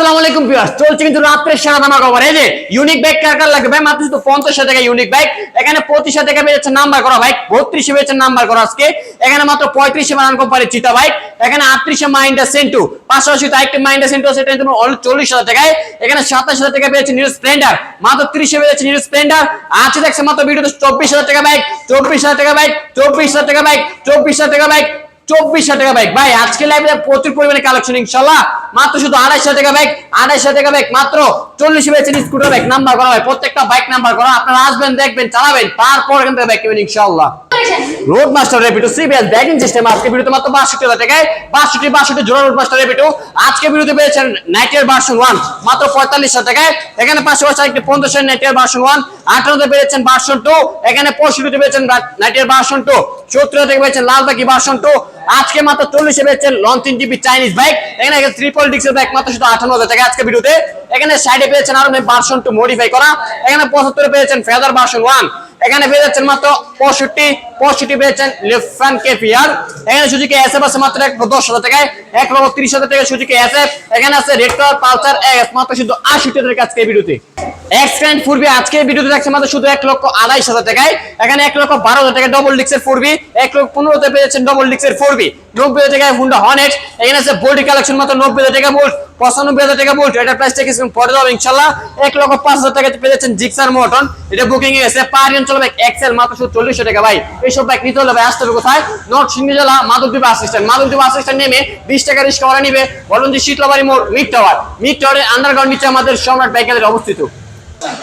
আসসালামু আলাইকুম চলছে কিন্তু রাত্রে সেরা দামা এই যে ইউনিক ব্যাগ কার কার লাগবে? মাত্র শুধু পঞ্চাশ টাকা ইউনিক ব্যাগ এখানে পঁচিশ টাকা পেয়েছে নাম্বার করা ভাই বত্রিশে পেয়েছে নাম্বার করা আজকে। এখানে মাত্র পঁয়ত্রিশে বানান কোম্পানির চিতা বাইক এখানে আটত্রিশে মাইন্ডা সেন্টু পাশাপাশি তো একটা মাইন্ডা সেন্টু সেটা চল্লিশ হাজার টাকায়। এখানে সাতাশ হাজার টাকা পেয়েছে নিউজ স্প্লেন্ডার মাত্র ত্রিশে পেয়েছে নিউজ স্প্লেন্ডার আছে দেখছে মাত্র চব্বিশ হাজার টাকা বাইক চব্বিশ হাজার টাকা বাইক চব্বিশ হাজার টাকা বাইক চব্বিশ হাজার টাকা বাইক চব্বিশ হাজার টাকা ব্যাগ ভাই আজকে লাইভে প্রচুর পরিমাণে কালেকশন ইনশাল্লাহ। মাত্র শুধু আড়াইশো টাকা ব্যাগ আড়াইশো টাকা ব্যাগ মাত্র চল্লিশ ব্যাচের স্কুটার ব্যাগ নাম্বার করা হয়। প্রত্যেকটা বাইক নাম্বার করা আপনারা আসবেন, দেখবেন, চালাবেন, তারপর এখান থেকে ব্যাগ নেবেন ইনশাল্লাহ। রোড মাস্টার রেপিটো সিবিএস ব্যাগিং সিস্টেম আজকে ভিডিওতে মাত্র বাষট্টি হাজার টাকায় বাষট্টি বাষট্টি জোড়া রোড মাস্টার রেপিটো আজকে ভিডিওতে পেয়েছেন নাইটের ভার্সন ওয়ান মাত্র পঁয়তাল্লিশ হাজার টাকায়। এখানে পাশাপাশি একটি পঞ্চাশ নাইটের ভার্সন ওয়ান আঠারোতে পেয়েছেন ভার্সন টু এখানে পঁয়ষট্টিতে পেয়েছেন নাইটের ভার্সন টু সত্তর থেকে পেয়েছেন লালবাকি ভার্সন টু আজকে মাত্র চল্লিশে পেয়েছেন লঞ্চিং জিপি চাইনিজ বাইক এখানে ট্রিপল ডিক্সের বাইক মাত্র শুধু আঠান্ন হাজার টাকা আজকে ভিডিওতে। এখানে সাইডে পেয়েছেন আরও ভার্সন টু মডিফাই করা, এখানে পঁচাত্তরে পেয়েছেন ফেদার ভার্সন ওয়ান এখানে পেয়ে যাচ্ছেন মাত্র পঁয়ষট্টি পঁয়ষট্টি পেয়েছেন লেফান কেপিয়ার এখানে সুযোগ এস এফ আছে মাত্র এক দশ হাজার টাকায়, এক লক্ষ ত্রিশ হাজার টাকা এস এফ এখানে আছে রেড কালার পালসার এস মাত্র শুধু আশি টাকার কাছে ভিডিওতে। এক্সপ্যান্ড ফুরবি আজকে ভিডিওতে দেখছে মাত্র শুধু এক লক্ষ আড়াইশ হাজার টাকায়। এখানে এক লক্ষ বারো হাজার টাকা ডবল ডিক্সের ফুরবি এক লক্ষ পনেরোতে পেয়েছেন ডবল ডিক্সের ফুরবি নব্বই হাজার টাকায় হুন্ডা হনেট এখানে আছে বডি কালেকশন মাত্র নব্বই হাজার টাকা বোল্ট পঁচানব্বই হাজার টাকা বোল্ট এটার প্রাইস থেকে পরে দেবো ইনশাল্লাহ। এক লক্ষ পাঁচ হাজার টাকাতে পেয়েছেন জিক্সার মোটন এটা বুকিং এ পার অঞ্চল বাইক এক্সেল মাত্র শুধু চল্লিশশো টাকা ভাই। এইসব বাইক নিতে হলে ভাই আসতে হবে কোথায়? নর্থ সিংহ জেলা মাধবদ্বীপ আসিস্ট্যান্ট মাধবদ্বীপ আসিস্ট্যান্ট নেমে বিশ টাকা রিস্ক করা নিবে। যে শীতলাবাড়ি মোড় মিড টাওয়ার মিড টাওয়ারের আন্ডারগ্রাউন্ড নিচে আমাদের সম্রাট বাইক অবস্থিত।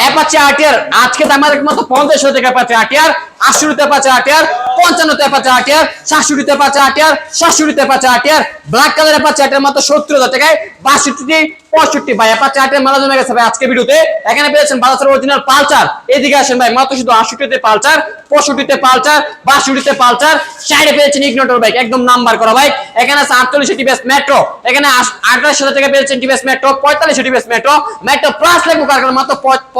অ্যাপাচি আরটিআর, আজকে দাম আমাদের মাত্র পঞ্চাশ আরটিআর আশিতে পাচ্ছে আটিয়ার পঞ্চান্নতে আটিয়ার পাচ্ছে আটিয়ার পাচ্ছে আটিয়ার ব্ল্যাক আটিয়ার মাত্র সত্তর হাজার টাকায় বাষট্টি পঁয়ষট্টি। ভাই পাচ্ছে আটিয়ার মালা জমে গেছে, ভাই, আজকে ভিডিওতে। এখানে পেয়েছেন অরিজিনাল পালচার এদিকে আসেন ভাই, মাত্র শুধু পালচার পঁয়ষট্টিতে পালচার বাষট্টিতে পালচার সাইডে পেয়েছেন ইগনোটর বাইক, একদম নাম্বার করা বাইক। এখানে আছে আটচল্লিশ টিভিএস মেট্রো এখানে আঠাশ হাজার টাকা পেয়েছেন টিভিএস মেট্রো পঁয়তাল্লিশ টিভিএস মেট্রো মেট্রো প্লাস লাগবে কারখানা মাত্র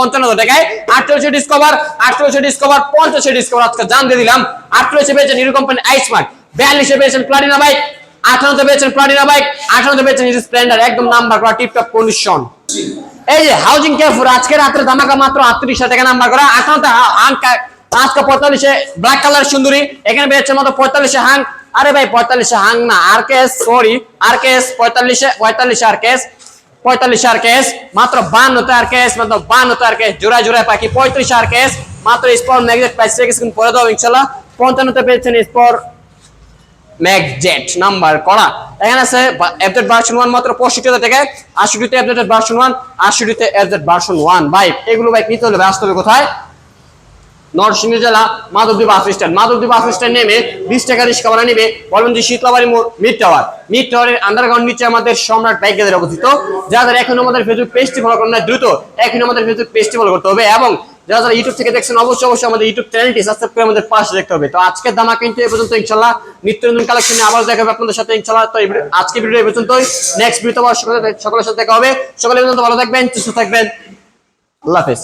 পঞ্চান্ন টাকায় আটচল্লিশ ডিসকভার আটচল্লিশ ডিসকভার পঞ্চাশ ডিসকভার আজকে জান দিয়ে দিলাম। আটচল্লিশে পেয়েছেন কোম্পানি আইসমার্ট বিয়াল্লিশে পেয়েছেন প্লাটিনা বাইক আঠারোতে পেয়েছেন প্লাটিনা বাইক আঠারোতে পেয়েছেন স্প্লেন্ডার একদম নাম্বার করা টিপটপ কন্ডিশন এই যে হাউজিং কেয়ারফুর আজকে রাত্রে ধামাকা মাত্র আটত্রিশ টাকা নাম্বার করা আঠারোতে আজকে পঁয়তাল্লিশে ব্ল্যাক কালার সুন্দরী, এখানে পেয়েছে মাত্র পঁয়তাল্লিশে হাং। আরে ভাই, পঁয়তাল্লিশে হাং না আর কেস সরি আর কেস পঁয়তাল্লিশে পঁয়তাল্লিশে আর কেস পঁয়তাল্লিশ আর কেস, মাত্র বান্নতে আর কেস, মাত্র বান্নতে আর কেস, জোড়ায় জোড়ায় পাখি, পঁয়ত্রিশ আর কেস, মাত্র স্পর ম্যাগজেট প্রাইস থেকে কিছুক্ষণ পরে দাও ইনশাল্লাহ। পঞ্চান্নতে পেয়েছেন স্পর ম্যাগজেট নাম্বার করা। এখানে আছে অ্যাপডেট ভার্সন ওয়ান মাত্র পঁয়ষট্টি হাজার টাকায় আশিটিতে অ্যাপডেটেড ভার্সন ওয়ান আশিটিতে অ্যাপডেট ভার্সন ওয়ান বাইক এগুলো বাইক নিতে হলে আসতে হবে কোথায়? নরসিংহ জেলা Madhabdwip bus stand. Madhabdwip bus stand নেমে বিশ টাকা রিক্সা ভাড়া নেবে বলুন যে শীতলাবাড়ি মিড টাওয়ার। মিড টাওয়ারের আন্ডারগ্রাউন্ড নিচে আমাদের সম্রাট বাইক গ্যালারি অবস্থিত যাদের এখন আমাদের ফেসবুক পেজটি ফলো করেন দ্রুত এখন আমাদের ফেসবুক পেজটি ফলো করতে হবে এবং যারা যারা ইউটিউব থেকে দেখছেন, অবশ্যই অবশ্যই আমাদের ইউটিউব চ্যানেলটি সাবস্ক্রাইব করে আমাদের পাশে দেখতে হবে। তো আজকের দামা কিন্তু এই পর্যন্ত ইনশাল্লাহ নিত্য নতুন কালেকশনে আবার দেখা হবে আপনাদের সাথে ইনশাল্লাহ। তো আজকে ভিডিও এই পর্যন্তই। নেক্সট ভিডিও সকলের সাথে দেখা হবে। সকলের পর্যন্ত ভালো থাকবেন, সুস্থ থাকবেন। আল্লাহ হাফেজ।